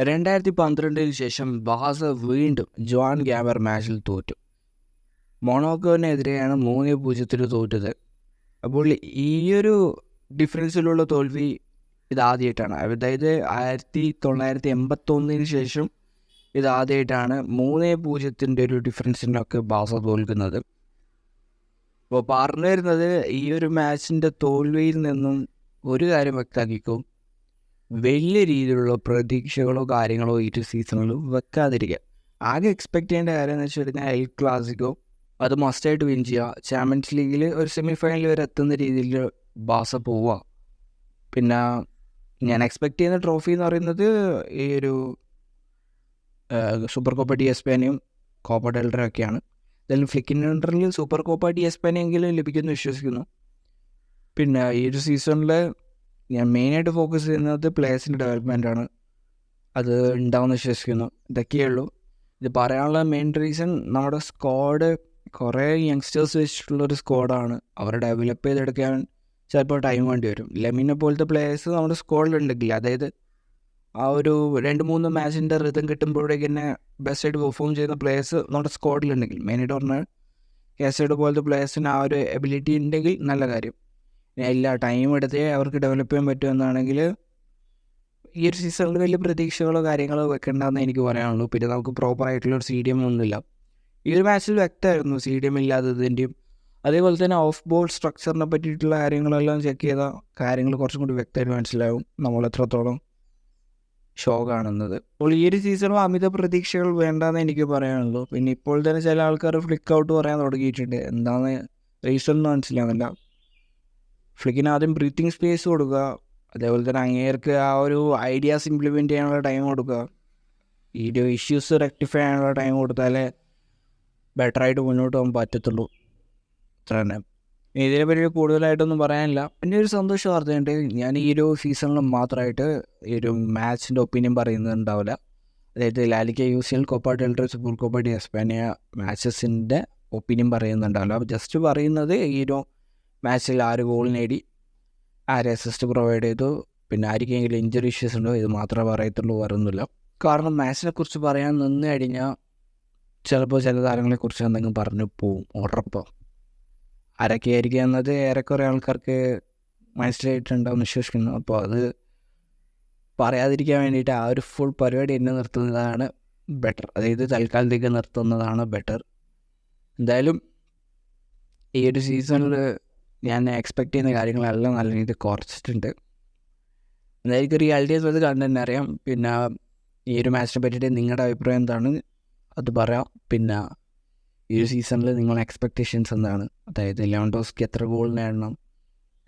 രണ്ടായിരത്തി പന്ത്രണ്ടിന് ശേഷം ബാസ വീണ്ടും ജോൺ ഗ്യാബർ മാച്ചിൽ തോറ്റു. മൊണോക്കോവിനെതിരെയാണ് മൂന്ന് പൂജ്യത്തിന് തോറ്റത്. അപ്പോൾ ഈയൊരു ഡിഫറൻസിലുള്ള തോൽവി ഇതാദ്യമായിട്ടാണ് അതായത് ആയിരത്തി തൊള്ളായിരത്തി എൺപത്തൊന്നിന് ശേഷം ഇതാദ്യമായിട്ടാണ് മൂന്ന് പൂജ്യത്തിന്റെ ഒരു ഡിഫറൻസിനൊക്കെ ബാസ തോൽക്കുന്നത്. അപ്പോൾ പറഞ്ഞു വരുന്നത് ഈ ഒരു മാച്ചിന്റെ തോൽവിയിൽ നിന്നും ഒരു കാര്യം വ്യക്തമാക്കിക്കും. വലിയ രീതിയിലുള്ള പ്രതീക്ഷകളോ കാര്യങ്ങളോ ഈ ഒരു സീസണിൽ വെക്കാതിരിക്കുക. ആകെ എക്സ്പെക്ട് ചെയ്യേണ്ട കാര്യം എന്ന് വെച്ച് കഴിഞ്ഞാൽ എൽ ക്ലാസിക്കോ അത് മസ്റ്റായിട്ട് വിൻ ചെയ്യുക. ചാമ്പ്യൻസ് ലീഗിൽ ഒരു സെമി ഫൈനൽ വരെ എത്തുന്ന രീതിയിൽ ബാസ പോവുക. പിന്നെ ഞാൻ എക്സ്പെക്ട് ചെയ്യുന്ന ട്രോഫി എന്ന് പറയുന്നത് ഈ ഒരു സൂപ്പർ കോപ്പ ഡി എസ്പേനയും കോപ്പ ഡെൽഡറൊക്കെയാണ് ഇതിൽ ഫ്ലിക്കിന്റെ സൂപ്പർ കോപ്പ ഡി എസ്പാനിയെങ്കിലും ലഭിക്കുമെന്ന് വിശ്വസിക്കുന്നു. പിന്നെ ഈ ഒരു സീസണിൽ ഞാൻ മെയിനായിട്ട് ഫോക്കസ് ചെയ്യുന്നത് പ്ലേയേഴ്സിന്റെ ഡെവലപ്മെന്റാണ് അത് ഉണ്ടാവുമെന്ന് വിശ്വസിക്കുന്നു. ഇതൊക്കെയേ ഇത് പറയാനുള്ള മെയിൻ റീസൺ നമ്മുടെ സ്ക്വാഡ് കുറേ യങ്സ്റ്റേഴ്സ് വെച്ചിട്ടുള്ളൊരു സ്ക്വാഡാണ് അവരെ ഡെവലപ്പ് ചെയ്തെടുക്കാൻ ചിലപ്പോൾ ടൈം വേണ്ടി വരും. ലെമിനെ പോലത്തെ പ്ലേയേഴ്സ് നമ്മുടെ സ്ക്വാഡിലുണ്ടെങ്കിൽ അതായത് ആ ഒരു രണ്ട് മൂന്ന് മാച്ചിന്റെ റിതം കിട്ടുമ്പോഴേക്ക് തന്നെ ബെസ്റ്റായിട്ട് പെർഫോം ചെയ്യുന്ന പ്ലേയേഴ്സ് നമ്മുടെ സ്ക്വാഡിലുണ്ടെങ്കിൽ മെയിനായിട്ട് പറഞ്ഞാൽ കേസൈഡ് പോലത്തെ പ്ലേയേഴ്സിന് ആ ഒരു എബിലിറ്റി ഉണ്ടെങ്കിൽ നല്ല കാര്യം. എല്ലാ ടൈം എടുത്തേ അവർക്ക് ഡെവലപ്പ് ചെയ്യാൻ പറ്റുമെന്നാണെങ്കിൽ ഈ ഒരു സീസണിൽ വലിയ പ്രതീക്ഷകളോ കാര്യങ്ങളോ വെക്കേണ്ടെന്ന് എനിക്ക് പറയാനുള്ളൂ. പിന്നെ നമുക്ക് പ്രോപ്പർ ആയിട്ടുള്ള ഒരു സി ഡി എം ഒന്നുമില്ല ഈ ഒരു മാച്ചിൽ വ്യക്തമായിരുന്നു സി ഡി എം ഇല്ലാത്തതിന്റെയും അതേപോലെ തന്നെ ഓഫ് ബോൾ സ്ട്രക്ചറിനെ പറ്റിയിട്ടുള്ള കാര്യങ്ങളെല്ലാം ചെക്ക് ചെയ്ത കാര്യങ്ങൾ കുറച്ചും കൂടി വ്യക്തമായിട്ട് മനസ്സിലാവും നമ്മൾ എത്രത്തോളം ഷോ കാണുന്നത്. അപ്പോൾ ഈ ഒരു സീസണും അമിത പ്രതീക്ഷകൾ വേണ്ടെന്ന് എനിക്ക് പറയാനുള്ളൂ. പിന്നെ ഇപ്പോൾ തന്നെ ചില ആൾക്കാർ ഫ്ലിക്ക് ഔട്ട് പറയാൻ തുടങ്ങിയിട്ടുണ്ട്. എന്താണ് റീസൺ എന്ന് മനസ്സിലാവുന്നില്ല. ഫ്ലിക്കിന് ആദ്യം ബ്രീത്തിങ് സ്പേസ് കൊടുക്കുക അതേപോലെ തന്നെ അങ്ങേർക്ക് ആ ഒരു ഐഡിയാസ് ഇംപ്ലിമെന്റ് ചെയ്യാനുള്ള ടൈം കൊടുക്കുക വീഡിയോ ഇഷ്യൂസ് റെക്ടിഫൈ ചെയ്യാനുള്ള ടൈം കൊടുത്താലേ ബെറ്ററായിട്ട് മുന്നോട്ട് പോകാൻ പറ്റത്തുള്ളൂ. അത്ര തന്നെ. ഇതിനെ ഇതിനെപ്പറ്റി കൂടുതലായിട്ടൊന്നും പറയാനില്ല. പിന്നെ ഒരു സന്തോഷ വാർത്തയുണ്ട്. ഞാൻ ഈ ഒരു സീസണിൽ മാത്രമായിട്ട് ഈ ഒരു മാച്ചിന്റെ ഒപ്പീനിയൻ പറയുന്നുണ്ടാവില്ല. അതായത് La Liga U C L Copa del Rey super Copa de Espana മാച്ചസിന്റെ opinion പറയുന്നുണ്ടാവില്ല. അപ്പോൾ ജസ്റ്റ് പറയുന്നത് ഈ ഒരു മാച്ചിൽ ആര് ഗോൾ നേടി ആര് അസിസ്റ്റ് പ്രൊവൈഡ് ചെയ്തു. പിന്നെ ആർക്കെങ്കിലും ഇഞ്ചറി ഇഷ്യൂസ് ഉണ്ടോ? ഇത് മാത്രമേ പറയത്തുള്ളൂ വേറൊന്നുമില്ല. കാരണം മാച്ചിനെ കുറിച്ച് പറയാൻ നിന്ന് കഴിഞ്ഞാൽ ചിലപ്പോൾ ചില താരങ്ങളെക്കുറിച്ച് എന്തെങ്കിലും പറഞ്ഞു പോവും ഉറപ്പം. ആരൊക്കെ ആയിരിക്കുക എന്നത് ഏറെക്കുറെ ആൾക്കാർക്ക് മനസ്സിലായിട്ടുണ്ടാവും വിശ്വസിക്കുന്നു. അപ്പോൾ അത് പറയാതിരിക്കാൻ വേണ്ടിയിട്ട് ആ ഒരു ഫുൾ പരിപാടി എന്നെ നിർത്തുന്നതാണ് ബെറ്റർ അതായത് തൽക്കാലത്തേക്ക് നിർത്തുന്നതാണ് ബെറ്റർ എന്തായാലും ഈ ഒരു സീസണിൽ ഞാൻ എക്സ്പെക്റ്റ് ചെയ്യുന്ന കാര്യങ്ങളെല്ലാം നല്ല രീതിയിൽ കുറച്ചിട്ടുണ്ട്. എന്തായാലും റിയാലിറ്റീസ് അത് കണ്ടു തന്നെ അറിയാം. പിന്നെ ഈ ഒരു മാച്ചിനെ പറ്റിയിട്ട് നിങ്ങളുടെ അഭിപ്രായം എന്താണ്? അത് പറയാം. പിന്നെ ഈ ഒരു സീസണിൽ നിങ്ങളുടെ എക്സ്പെക്റ്റേഷൻസ് എന്താണ്? അതായത് ലെവൻ ടോസ്ക്ക് എത്ര ഗോൾ നേടണം?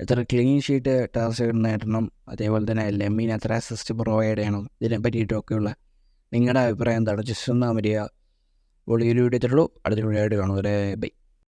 എത്ര ക്ലീൻ ഷീറ്റ് ടാസ്ക് നേടണം? അതേപോലെ തന്നെ ലെമീൻ എത്ര അസിസ്റ്റ് പ്രൊവൈഡ് ചെയ്യണം? ഇതിനെ പറ്റിയിട്ടൊക്കെയുള്ള നിങ്ങളുടെ അഭിപ്രായം എന്താണ്? ജസ്റ്റ് ഒന്ന് അമരിയ അപ്പോൾ ഒരു വീഡിയോ എത്തുള്ളൂ അടുത്ത വീഡിയോ ആയിട്ട് കാണും. ബൈ.